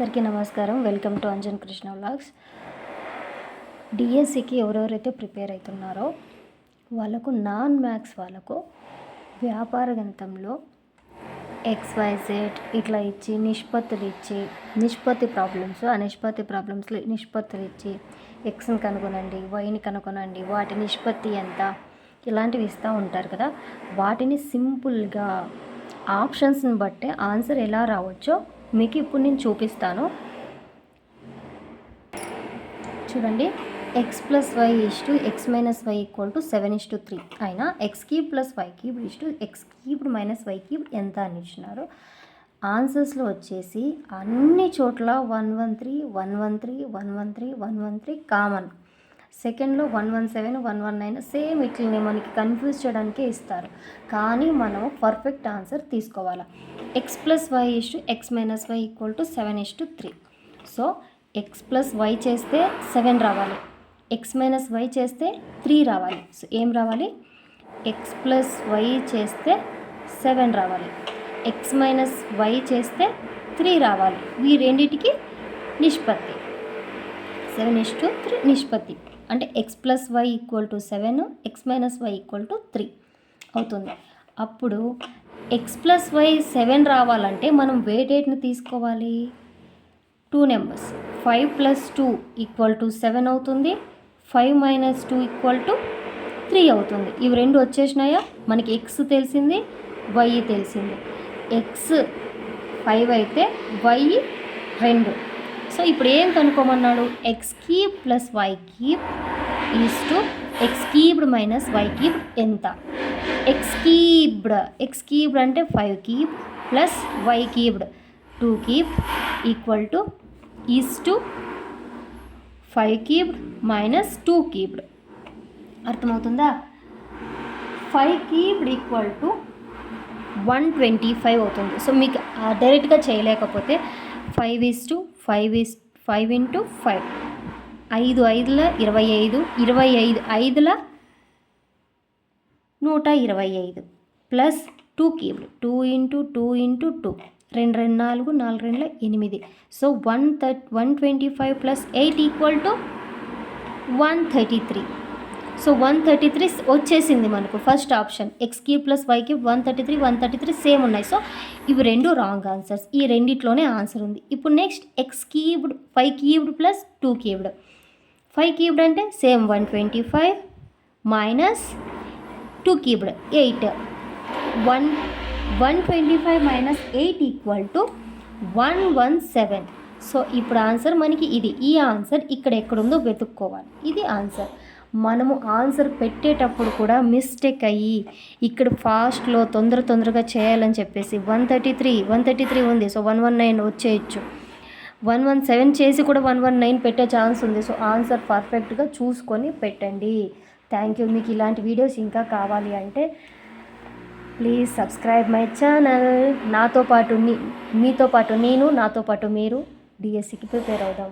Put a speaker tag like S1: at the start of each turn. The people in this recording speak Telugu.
S1: అందరికీ నమస్కారం. Welcome to Anjan Krishna vlogs. డిఎస్సికి ఎవరెవరైతే ప్రిపేర్ అవుతున్నారో వాళ్ళకు నాన్ మ్యాథ్స్ వాళ్ళకు వ్యాపార గణితంలో ఎక్స్వైజెడ్ ఇట్లా ఇచ్చి నిష్పత్తులు ఇచ్చి నిష్పత్తి ప్రాబ్లమ్స్ ఆ నిష్పత్తి ప్రాబ్లమ్స్లో నిష్పత్తులు ఇచ్చి ఎక్స్ని కనుగొనండి వైని కనుగొనండి వాటి నిష్పత్తి ఎంత ఇలాంటివి ఇస్తూ ఉంటారు కదా. వాటిని సింపుల్గా ఆప్షన్స్ని బట్టే ఆన్సర్ ఎలా రావచ్చో మీకు ఇప్పుడు నేను చూపిస్తాను. చూడండి. X plus y is to x minus y equal to seven is to three అయినా x cube plus y cube is to x cubed minus y cube ఎంత అని ఇచ్చినారు? ఆన్సర్స్లో వచ్చేసి అన్ని చోట్ల one one three one one three one one three one one three common సెకండ్లో one one seven one one nine same ఇట్లనే మనకి కన్ఫ్యూజ్ చేయడానికే ఇస్తారు. కానీ మనం పర్ఫెక్ట్ ఆన్సర్ తీసుకోవాలి. X plus y is to x minus y equal to seven is to three so x plus y చేస్తే సెవెన్ రావాలి. ఎక్స్ మైనస్ వై చేస్తే త్రీ రావాలి. సో ఏం రావాలి? ఎక్స్ ప్లస్ వై చేస్తే సెవెన్ రావాలి. ఎక్స్ మైనస్ వై చేస్తే త్రీ రావాలి. ఈ రెండింటికి నిష్పత్తి. సెవెన్ ఇస్ టు త్రీ నిష్పత్తి. అంటే x plus y equal to seven x minus y equal to three అవుతుంది. అప్పుడు ఎక్స్ ప్లస్ వై సెవెన్ రావాలంటే మనం వేటేట్ని తీసుకోవాలి? Two numbers five plus two equal to seven అవుతుంది. Five minus two equal to three అవుతుంది. ఇవి రెండు వచ్చేసినాయా? మనకి ఎక్స్ తెలిసింది వై తెలిసింది. ఎక్స్ ఫైవ్ అయితే వై రెండు. సో ఇప్పుడు ఏం కనుక్కోమన్నాడు? X cube plus y cube is to x cubed minus y cube ఎంత? ఎక్స్ క్యూబ్డ్ ఎక్స్ క్యూబ్డ్ అంటే five cube plus y cubed two cube equal to is to five cubed minus two cubed అర్థమవుతుందా? Five cubed equal to one twenty five అవుతుంది. సో మీకు డైరెక్ట్గా చేయలేకపోతే five is to five is five into five. ఐదు ఐదుల ఇరవై ఐదు ఇరవై ఐదు ఐదుల నూట ఇరవై ఐదు plus two క్యూబ్లు two into two into two. రెండు రెండు నాలుగు నాలుగు రెండుల ఎనిమిది. So one thirty one twenty five plus eight equal to one thirty three. So one thirty three వచ్చేసింది మనకు first option. X cube plus y cube one thirty three one thirty three same ఉన్నాయి. సో ఇవి రెండు రాంగ్ ఆన్సర్స్ ఈ రెండిట్లోనే ఆన్సర్ ఉంది. ఇప్పుడు next x cubed five cubed plus two cubed five cubed అంటే same one twenty five minus two cubed eight one one twenty five minus eight equal to one one seven so ఇప్పుడు ఆన్సర్ మనకి ఇది. ఈ ఆన్సర్ ఇక్కడ ఎక్కడుందో వెతుక్కోవాలి. ఇది ఆన్సర్ మనము ఆన్సర్ పెట్టేటప్పుడు కూడా మిస్టేక్ అయ్యి ఇక్కడ ఫాస్ట్లో తొందర తొందరగా చేయాలని చెప్పేసి one thirty three one thirty three ఉంది. సో వన్ వన్ నైన్ వచ్చేయచ్చు. వన్ వన్ సెవెన్ చేసి కూడా వన్ వన్ నైన్ పెట్టే ఛాన్స్ ఉంది. సో ఆన్సర్ పర్ఫెక్ట్గా చూసుకొని పెట్టండి. థ్యాంక్ యూ మీకు ఇలాంటి వీడియోస్ ఇంకా కావాలి అంటే ప్లీజ్ సబ్స్క్రైబ్ మై ఛానల్ నాతో పాటు మీ మీతో పాటు నేను నాతో పాటు మీరు డిఎస్సికి ప్రిపేర్ అవుదాం.